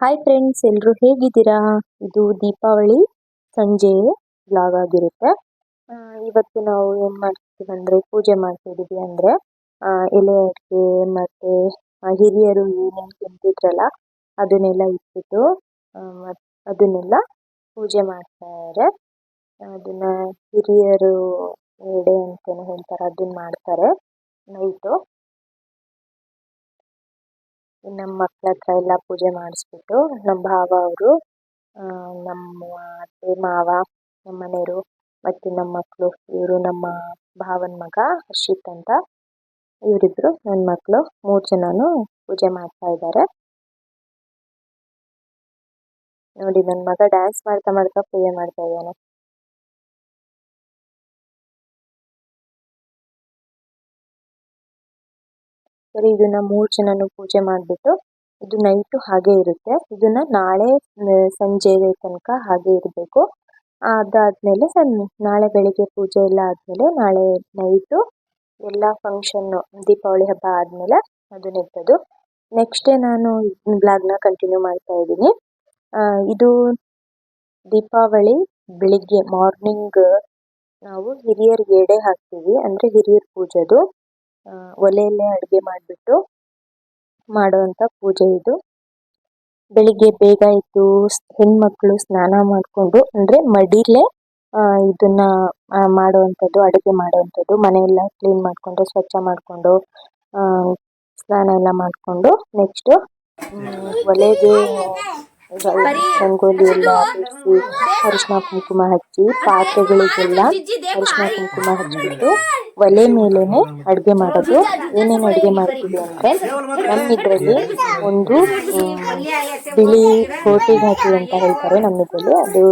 Hi friends ಎಲ್ಲರೂ ಹೇಗಿದ್ದೀರಾ? ಇದು ದೀಪಾವಳಿ ಸಂಜೆ ಬ್ಲಾಗ್ ಆಗಿರುತ್ತೆ. ಇವತ್ತು ನಾವು ಏನು ಮಾಡ್ತೀವಿ ಅಂದರೆ ಪೂಜೆ ಮಾಡ್ತಿದ್ದೀವಿ ಅಂದರೆ ಎಲೆ ಅಡಿಕೆ ಮತ್ತು ಹಿರಿಯರು ಏನೇನು ತಿಂತಿದ್ರಲ್ಲ ಅದನ್ನೆಲ್ಲ ಇಟ್ಬಿಟ್ಟು ಆ, ಮತ್- ಅದನ್ನೆಲ್ಲ ಪೂಜೆ ಮಾಡ್ತಾರೆ. ಅದನ್ನ ಹಿರಿಯರು ಎಡೆ ಅಂತಲೇ ಹೇಳ್ತಾರೆ. ಅದನ್ನ ಮಾಡ್ತಾರೆ ನೈಟು ನಮ್ಮ ಮಕ್ಳ ಹತ್ರ ಎಲ್ಲ ಪೂಜೆ ಮಾಡಿಸ್ಬಿಟ್ಟು ನಮ್ಮ ಭಾವ ಅವರು ನಮ್ಮ ಅತ್ತೆ, ಮಾವ ನಮ್ಮ ಮನೆಯವರು ಮತ್ತು ನಮ್ಮ ಮಕ್ಕಳು ಇವರು ನಮ್ಮ ಭಾವನ ಮಗ ಹರ್ಷಿತ್ ಅಂತ. ಇವರಿಬ್ರು ನನ್ನ ಮಕ್ಕಳು ಮೂರು ಜನನು ಪೂಜೆ ಮಾಡ್ತಾ ಇದ್ದಾರೆ. ನೋಡಿ ನನ್ನ ಮಗ ಡ್ಯಾನ್ಸ್ ಮಾಡ್ತಾ ಮಾಡ್ತಾ ಪೂಜೆ ಮಾಡ್ತಾ ಇದ್ದಾನೆ. ಸರಿ, ಇದನ್ನ ಮೂರು ಜನನು ಪೂಜೆ ಮಾಡ್ಬಿಟ್ಟು, ಇದು ನೈಟು ಹಾಗೆ ಇರುತ್ತೆ. ಇದನ್ನ ನಾಳೆ ಸಂಜೆ ತನಕ ಹಾಗೆ ಇರಬೇಕು. ಅದಾದ್ಮೇಲೆ ಸನ್- ನಾಳೆ ಬೆಳಿಗ್ಗೆ ಪೂಜೆ ಎಲ್ಲ ಆದ್ಮೇಲೆ ನಾಳೆ ನೈಟು ಎಲ್ಲ ಫಂಕ್ಷನ್ನು ದೀಪಾವಳಿ ಹಬ್ಬ ಆದಮೇಲೆ ಅದನ್ನ ಇಟ್ಟದ್ದು ನೆಕ್ಸ್ಟ್ ಡೇ ನಾನು ಬ್ಲಾಗ್ನ ಕಂಟಿನ್ಯೂ ಮಾಡ್ತಾ ಇದ್ದೀನಿ. ಇದು ದೀಪಾವಳಿ ಬೆಳಿಗ್ಗೆ ಮಾರ್ನಿಂಗ್ ನಾವು ಹಿರಿಯರಿಗೆ ಎಡೆ ಹಾಕ್ತೀವಿ, ಅಂದರೆ ಹಿರಿಯರ ಪೂಜೆದು. ಒಲೆಯಲ್ಲೇ ಅಡುಗೆ ಮಾಡಿಬಿಟ್ಟು ಮಾಡುವಂಥ ಪೂಜೆ ಇದು. ಬೆಳಿಗ್ಗೆ ಬೇಗ ಎದ್ದು ಮಕ್ಕಳು ಸ್ನಾನ ಮಾಡಿಕೊಂಡು, ಅಂದರೆ ಮಡಿಲೇ ಇದನ್ನ ಮಾಡುವಂಥದ್ದು, ಅಡುಗೆ ಮಾಡುವಂಥದ್ದು, ಮನೆಯೆಲ್ಲ ಕ್ಲೀನ್ ಮಾಡಿಕೊಂಡು, ಸ್ವಚ್ಛ ಮಾಡಿಕೊಂಡು ಸ್ನಾನ ಎಲ್ಲ ಮಾಡಿಕೊಂಡು ನೆಕ್ಸ್ಟು ಒಲೆಗೆ ರಂಗೋಲಿ ಎಲ್ಲ ಬಿಡಿಸಿ ಅರಿಶಿನ ಕುಂಕುಮ ಹಚ್ಚಿ ಪಾತ್ರೆಗಳಿಗೆಲ್ಲ ಅರಿಶಿನ ಕುಂಕುಮ ಹಚ್ಚಿಬಿಟ್ಟು ಒಲೆ ಮೇಲೇನೆ ಅಡುಗೆ ಮಾಡೋದು. ಏನೇನು ಅಡುಗೆ ಮಾಡ್ತೀವಿ ಅಂದರೆ ನಮ್ಮಿದ್ರಲ್ಲಿ ಒಂದು ಮ್, ಬಿಳಿ ಕೋಟಿ ಹಾಕಿ ಅಂತ ಹೇಳ್ತಾರೆ ನಮ್ಮಿದ್ರಲ್ಲಿ ಅದು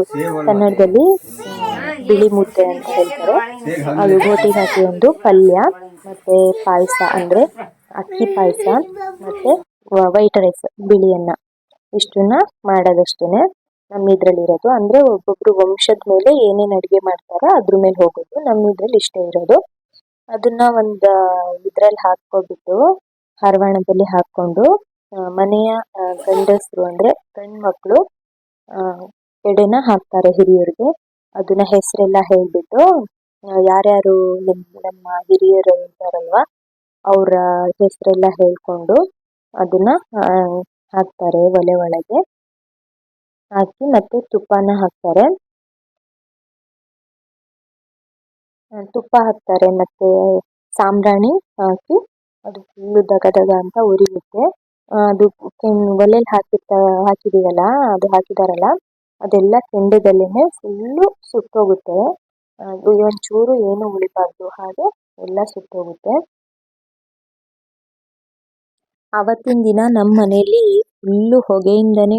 ಕನ್ನಡದಲ್ಲಿ ಬಿಳಿ ಮುದ್ದೆ ಅಂತ ಹೇಳ್ತಾರೆ. ಅದು ಕೋಟಿ ಘಾಟಿ ಒಂದು ಪಲ್ಯ ಮತ್ತೆ ಪಾಯಸ ಅಂದ್ರೆ ಅಕ್ಕಿ ಪಾಯಸ ಮತ್ತೆ ವೈಟ್ ರೈಸ್ ಬಿಳಿ ಅನ್ನ ಇಷ್ಟನ್ನ ಮಾಡೋದಷ್ಟೇನೆ. ನಮ್ಮ ಇದ್ರಲ್ಲಿ ಇರೋದು ಅಂದ್ರೆ ಒಬ್ಬೊಬ್ರು ವಂಶದ ಮೇಲೆ ಏನೇನ್ ಅಡಿಗೆ ಮಾಡ್ತಾರೋ ಅದ್ರ ಮೇಲೆ ಹೋಗೋದು. ನಮ್ಮ ಇದ್ರಲ್ಲಿ ಇಷ್ಟೇ ಇರೋದು. ಅದನ್ನ ಒಂದ್ ಇದ್ರಲ್ಲಿ ಹಾಕೊಂಡ್ಬಿಟ್ಟು ಹರವಾಣದಲ್ಲಿ ಹಾಕೊಂಡು ಮನೆಯ ಗಂಡಸರು ಅಂದ್ರೆ ಗಂಡ್ ಮಕ್ಕಳು ಎಡೆನ ಹಾಕ್ತಾರೆ ಹಿರಿಯರಿಗೆ. ಅದನ್ನ ಹೆಸರೆಲ್ಲ ಹೇಳ್ಬಿಟ್ಟು ಯಾರ್ಯಾರು ನಮ್- ನಮ್ಮ ಹಿರಿಯರು ಇದ್ದಾರಲ್ವಾ, ಅವರ ಹೆಸರೆಲ್ಲ ಹೇಳ್ಕೊಂಡು ಅದನ್ನ ಹಾಕ್ತಾರೆ ಒಲೆ ಒಳಗೆ. ಹಾಕಿ ಮತ್ತೆ ತುಪ್ಪನ ಹಾಕ್ತಾರೆ. ತುಪ್ಪ ಹಾಕ್ತಾರೆ ಮತ್ತೆ ಸಾಂಬ್ರಾಣಿ ಹಾಕಿ ಅದು ಫುಲ್ಲು ದಗ ದಗ ಅಂತ ಉರಿಯುತ್ತೆ. ಅದು ಒಲೆಯಲ್ಲಿ ಹಾಕಿರ್ತ, ಹಾಕಿದೀವಲ್ಲ, ಅದು ಹಾಕಿದಾರಲ್ಲ, ಅದೆಲ್ಲ ಕೆಂಡದಲ್ಲೇನೆ ಫುಲ್ಲು ಸುಟ್ಟೋಗುತ್ತೆ. ಒಂಚೂರು ಏನು ಉಳಿಬಾರ್ದು, ಹಾಗೆ ಎಲ್ಲ ಸುಟ್ಟೋಗುತ್ತೆ. ಅವತ್ತಿನ ದಿನ ನಮ್ಮ ಮನೆಯಲ್ಲಿ ಫುಲ್ಲು ಹೊಗೆಯಿಂದನೇ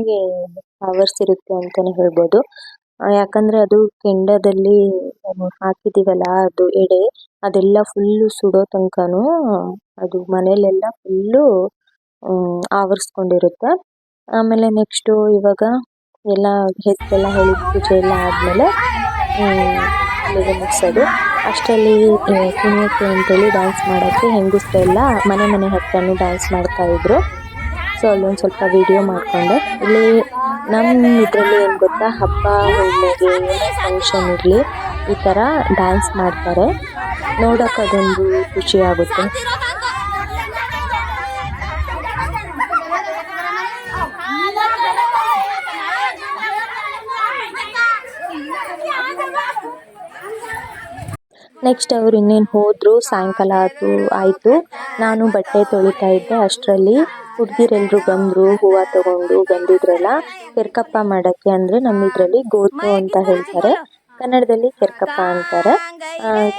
ಆವರಿಸಿರುತ್ತೆ ಅಂತಾನೆ ಹೇಳ್ಬೋದು. ಯಾಕಂದ್ರೆ ಅದು ಕೆಂಡದಲ್ಲಿ ಹಾಕಿದೀವಲ್ಲ, ಅದು ಎಡೆ, ಅದೆಲ್ಲ ಫುಲ್ಲು ಸುಡೋ ತನಕನೂ ಅದು ಮನೇಲೆಲ್ಲ ಫುಲ್ಲು ಆವರಿಸ್ಕೊಂಡಿರುತ್ತೆ. ಆಮೇಲೆ ನೆಕ್ಸ್ಟು ಇವಾಗ ಎಲ್ಲ ಹೆಸರೆಲ್ಲ ಹೇಳಿ ಪೂಜೆ ಎಲ್ಲ ಆದಮೇಲೆ ಮುಗಿಸೋದು. ಅಷ್ಟರಲ್ಲಿ ಕುಣಿಯೋಕೆ ಅಂತೇಳಿ ಡ್ಯಾನ್ಸ್ ಮಾಡೋಕ್ಕೆ ಹೆಂಗಸ್ರೆಲ್ಲ ಮನೆ ಮನೆ ಹತ್ರನೂ ಡ್ಯಾನ್ಸ್ ಮಾಡ್ತಾ ಇದ್ರು. ಸೊ ಅಲ್ಲೊಂದು ಸ್ವಲ್ಪ ವಿಡಿಯೋ ಮಾಡಿಕೊಂಡೆ. ಇಲ್ಲಿ ನಮ್ಮ ಇದರಲ್ಲಿ ಏನು ಗೊತ್ತಾ, ಹಬ್ಬ ಹೋಗಲಿ ಫಂಕ್ಷನ್ ಇರಲಿ, ಈ ಥರ ಡ್ಯಾನ್ಸ್ ಮಾಡ್ತಾರೆ. ನೋಡೋಕೆ ಅದೊಂದು ನೆಕ್ಸ್ಟ್ ಅವ್ರು ಇನ್ನೇನು ಹೋದರು, ಸಾಯಂಕಾಲ ಆಯ್ತು ಆಯಿತು. ನಾನು ಬಟ್ಟೆ ತೊಳಿತಾ ಇದ್ದೆ ಅಷ್ಟರಲ್ಲಿ. ಹುಡುಗಿರೆಲ್ಲರೂ ಬಂದರು, ಹೂವು ತಗೊಂಡು ಬಂದಿದ್ರಲ್ಲ, ಕೆರ್ಕಪ್ಪ ಮಾಡೋಕ್ಕೆ ಅಂದರೆ ನಮ್ಮಿದ್ರಲ್ಲಿ ಗೋತು ಅಂತ ಹೇಳ್ತಾರೆ. ಕನ್ನಡದಲ್ಲಿ ಕೆರ್ಕಪ್ಪ ಅಂತಾರೆ.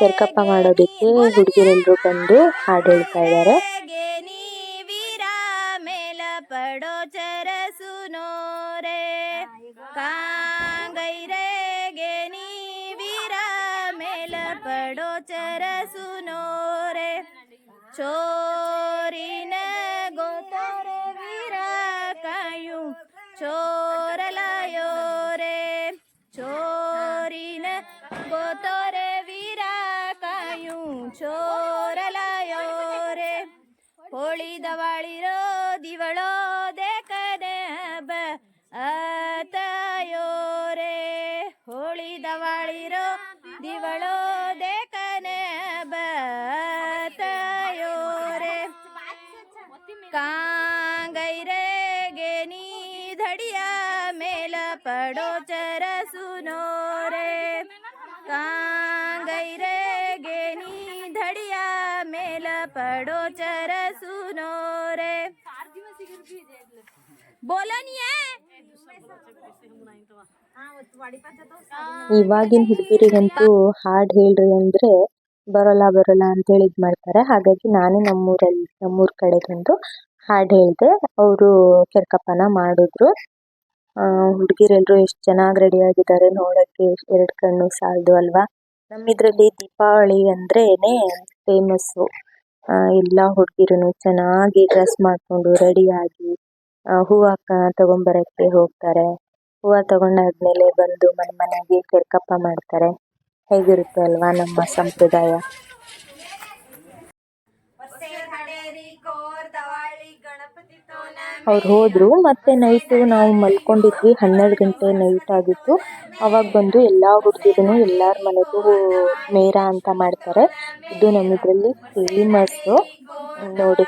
ಕೆರ್ಕಪ್ಪ ಮಾಡೋದಕ್ಕೆ ಹುಡುಗಿರೆಲ್ಲರೂ ಬಂದು ಹಾಡು ಹೇಳ್ತಾ ಇದ್ದಾರೆ. છોરીને ગોતર વીરા કાયું છો ಪಡೋ સુનો રે કાંગઈ રે ગેની ધડિયા મેલ ಪಡೋ ચર સુનો ಇವಾಗಿನ ಹುಡುಗಿರಿಗಂತೂ ಹಾಡ್ ಹೇಳ್ರಿ ಅಂದ್ರೆ ಬರೋಲ್ಲ ಬರೋಲ್ಲ ಅಂತೇಳಿ ಇದು ಮಾಡ್ತಾರೆ. ಹಾಗಾಗಿ ನಾನು ನಮ್ಮೂರಲ್ಲಿ, ನಮ್ಮೂರ ಕಡೆಗೆಂದು ಹಾಡು ಹೇಳ್ದೆ, ಅವರು ಕೆರ್ಕಪ್ಪನ ಮಾಡಿದ್ರು. ಹುಡುಗಿರೆಲ್ಲರೂ ಎಷ್ಟು ಚೆನ್ನಾಗಿ ರೆಡಿ ಆಗಿದ್ದಾರೆ ನೋಡಕ್ಕೆ ಎರಡು ಕಣ್ಣು ಸಾಲದು ಅಲ್ವಾ? ನಮ್ಮಿದ್ರಲ್ಲಿ ದೀಪಾವಳಿ ಅಂದ್ರೇನೆ ಫೇಮಸ್ ಎಲ್ಲ ಹುಡುಗಿರು ಚೆನ್ನಾಗಿ ಡ್ರೆಸ್ ಮಾಡ್ಕೊಂಡು ರೆಡಿ ಆಗಿ ರೆಡಿಯಾಗಿ ತಗೊಂಡ್ ತಗೊಂಬರಕ್ಕೆ ಹೋಗ್ತಾರೆ. ಹೂವ ತಗೊಂಡಾದ್ಮೇಲೆ ಬಂದು ಮನೆ ಮನೆಗೆ ಕೆರ್ಕಪ್ಪ ಮಾಡ್ತಾರೆ. ಹೇಗಿರುತ್ತೆ ಅಲ್ವಾ ನಮ್ಮ ಸಂಪ್ರದಾಯ? ಅವ್ರು ಹೋದ್ರು, ಮತ್ತೆ ನೈಟು ನಾವು ಮಲ್ಕೊಂಡಿದ್ವಿ, ಹನ್ನೆರಡು ಗಂಟೆ ನೈಟ್ ಆಗಿತ್ತು. ಅವಾಗ ಬಂದು ಎಲ್ಲ ಹುಡುಗಿರು ಎಲ್ಲರ ಮನೆಗೂ ಮೇರ ಅಂತ ಮಾಡ್ತಾರೆ. ಇದು ನಮ್ಮಿದ್ರಲ್ಲಿ ಫೇಮಸ್ಸು ನೋಡಿ.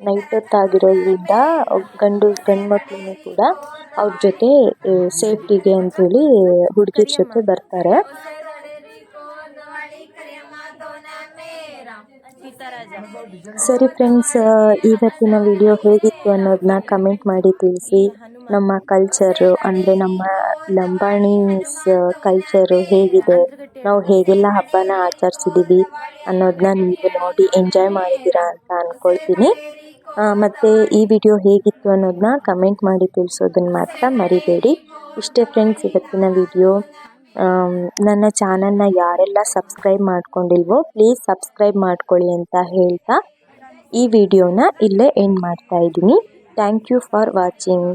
ನೈಟ್ ಹೊತ್ತಾಗಿರೋದ್ರಿಂದ ಗಂಡು ಗಂಡು ಮಕ್ಕಳೂ ಕೂಡ ಅವ್ರ ಜೊತೆ ಸೇಫ್ಟಿಗೆ ಅಂತೇಳಿ ಹುಡುಗಿರ ಜೊತೆ ಬರ್ತಾರೆ. ಸರಿ ಫ್ರೆಂಡ್ಸ್ ಇವತ್ತಿನ ವಿಡಿಯೋ ಹೇಗಿತ್ತು ಅನ್ನೋದನ್ನ ಕಮೆಂಟ್ ಮಾಡಿ ತಿಳಿಸಿ. ನಮ್ಮ ಕಲ್ಚರು ಅಂದರೆ ನಮ್ಮ ಲಂಬಾಣೀಸ್ ಕಲ್ಚರು ಹೇಗಿದೆ, ನಾವು ಹೇಗೆಲ್ಲ ಹಬ್ಬನ ಆಚರಿಸಿದ್ದೀವಿ ಅನ್ನೋದನ್ನ ನೀವು ನೋಡಿ ಎಂಜಾಯ್ ಮಾಡಿದ್ದೀರಾ ಅಂತ ಅಂದ್ಕೊಳ್ತೀನಿ ಮತ್ತು ಈ ವಿಡಿಯೋ ಹೇಗಿತ್ತು ಅನ್ನೋದನ್ನ ಕಮೆಂಟ್ ಮಾಡಿ ತಿಳಿಸೋದನ್ನು ಮಾತ್ರ ಮರಿಬೇಡಿ. ಇಷ್ಟೇ ಫ್ರೆಂಡ್ಸ್ ಇವತ್ತಿನ ವಿಡಿಯೋ ನನ್ನ ಚಾನಲ್ನ ಯಾರೆಲ್ಲ ಸಬ್ಸ್ಕ್ರೈಬ್ ಮಾಡ್ಕೊಂಡಿಲ್ವೋ ಪ್ಲೀಸ್ ಸಬ್ಸ್ಕ್ರೈಬ್ ಮಾಡ್ಕೊಳ್ಳಿ ಅಂತ ಹೇಳ್ತಾ ಈ ವಿಡಿಯೋನ ಇಲ್ಲೇ ಎಂಡ್ ಮಾಡ್ತಾ ಇದ್ದೀನಿ. Thank you for watching